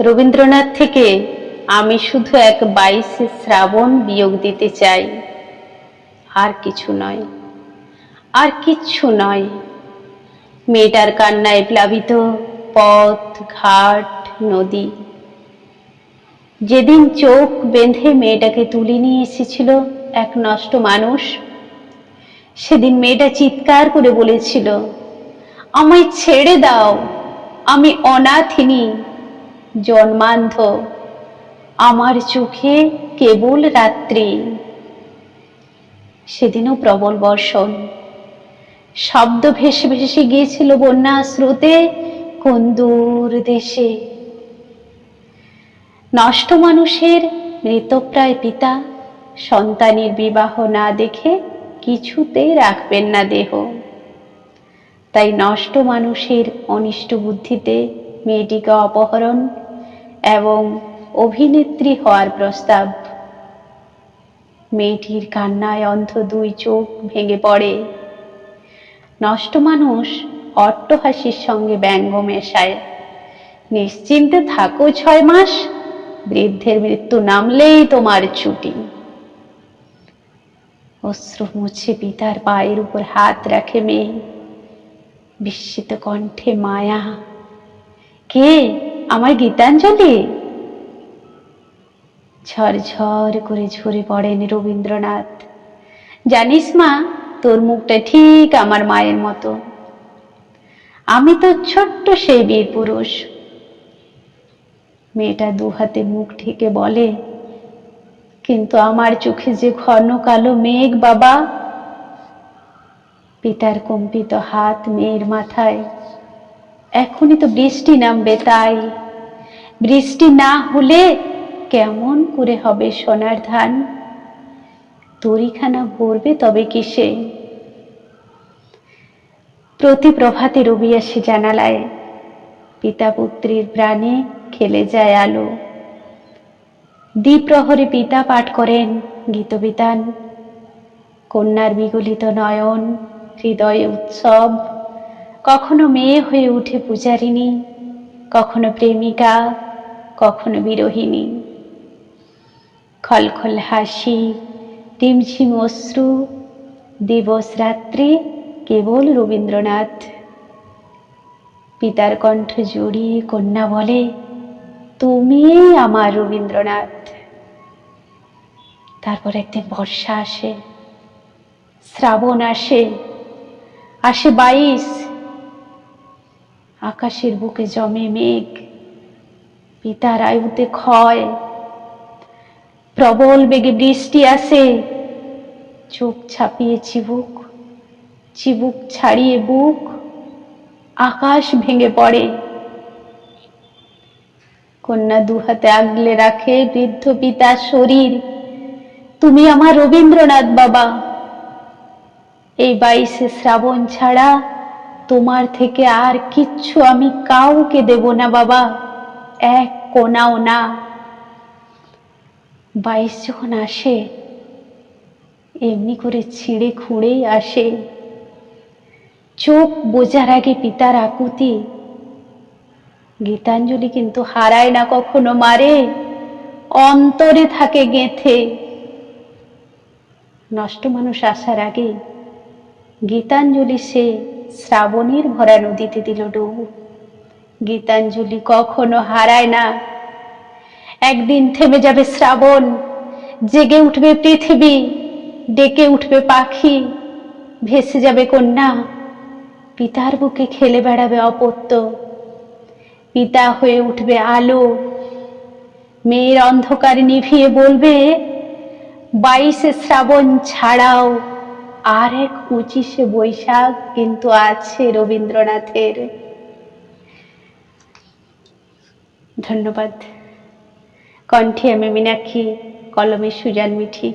রবীন্দ্রনাথ থেকে আমি শুধু এক বাইশে শ্রাবণ বিয়োগ দিতে চাই। আর কিছু নয়। আর কিচ্ছু নয়। মেয়েটার কান্নায় প্লাবিত পথ, ঘাট, নদী। যেদিন চোখ বেঁধে মেয়েটাকে তুলে নিয়ে এসেছিল এক নষ্ট মানুষ, সেদিন মেয়েটা চিৎকার করে বলেছিল, আমায় ছেড়ে দাও। আমি অনাথিনী। জন্মান্ধ। আমার চোখে কেবল রাত্রি। সেদিনও প্রবল বর্ষণ। শব্দ ভেসে ভেসে গিয়েছিল বন্যা স্রোতে কোন দূর দেশে। নষ্ট মানুষের মৃতপ্রায় পিতা। সন্তানের বিবাহ না দেখে কিছুতেই রাখবেন না দেহ। তাই নষ্ট মানুষের অনিষ্ট বুদ্ধিতে মেয়েটিকে অপহরণ এবং অভিনেত্রী হওয়ার প্রস্তাব। মেয়েটির কান্নায় অন্ধ দুই চোখ ভেঙে পড়ে। নষ্ট মানুষ অট্টহাসির সঙ্গে ব্যঙ্গ মেশায়। নিশ্চিন্তে থাকো ছয় মাস, বৃদ্ধের মৃত্যু নামলেই তোমার ছুটি। অশ্রু মুছে পিতার পায়ের উপর হাত রাখে মেয়ে। বিস্মিত কণ্ঠে মায়া। কে আমার গীতাঞ্জলি? ঝরঝর করে ঝরে পড়েন রবীন্দ্রনাথ। জানিস মা, তোর মুখটা ঠিক আমার মায়ের মতো। আমি তো ছোট্ট সেই বীর পুরুষ। মেয়েটা দু হাতে মুখ ঢেকে বলে, কিন্তু আমার চোখে যে ঘন কালো মেঘ বাবা, পিতার কম্পিত হাত মেয়ের মাথায়। এখনই তো বৃষ্টি নামবে, তাই বৃষ্টি না হলে কেমন করে হবে সোনার ধান? তরিখানা ভরবে তবে কিসে? প্রতি প্রভাতে রবি আসে জানালায় পিতা পুত্রীর প্রাণে খেলে যায় আলো। দ্বিপ্রহরে পিতা পাঠ করেন গীতবিতান, কন্যার বিগলিত নয়ন, হৃদয়ে উৎসব। কখনো মেয়ে হয়ে উঠে পূজারিনী কখনো প্রেমিকা, কখনো বিরোহিনী খলখল হাসি টিমঝিম অশ্রু, দিবস রাত্রি কেবল রবীন্দ্রনাথ। পিতার কণ্ঠ জড়িয়ে কন্যা বলে, তুমি আমার রবীন্দ্রনাথ। তারপর একদিন বর্ষা আসে, শ্রাবণ আসে আসে বাইশ। আকাশের বুকে জমে মেঘ, পিতার আয়ুতে ক্ষয়। প্রবল বেগে বৃষ্টি আসে, চোখ ছাপিয়ে চিবুক চিবুক ছাড়িয়ে বুক, আকাশ ভেঙে পড়ে। কন্যা দু হাতে আগলে রাখে বৃদ্ধ পিতার শরীর, তুমি আমার রবীন্দ্রনাথ বাবা। এই বাইশে শ্রাবণ ছাড়া তোমার থেকে আর কিচ্ছু আমি কাউকে দেব না, বাবা। এক কোনাও না। বাইশ যখন আসে, এমনি করে ছিঁড়ে খুঁড়েই আসে। চোখ বোঝার আগে পিতার আকুতি। গীতাঞ্জলি কিন্তু হারায় না কখনো মারে অন্তরে থাকে গেথে। নষ্ট মানুষ আসার আগে গীতাঞ্জলি সে শ্রাবণীর ভরা নদীতে দিল ডুব। গীতাঞ্জলি কখনো হারায় না। একদিন থেমে যাবে শ্রাবণ, জেগে উঠবে পৃথিবী, ডেকে উঠবে পাখি, ভেসে যাবে কন্যা। পিতার বুকে খেলে বেড়াবে অপত্য, পিতা হয়ে উঠবে আলো। মেয়ের অন্ধকার নিভিয়ে বলবে, বাইশে শ্রাবণ ছাড়াও আর এক পঁচিশে বৈশাখ কিন্তু আছে রবীন্দ্রনাথের। ধন্যবাদ। কণ্ঠে আমি মীনাক্ষী কলমে সুজান মিঠি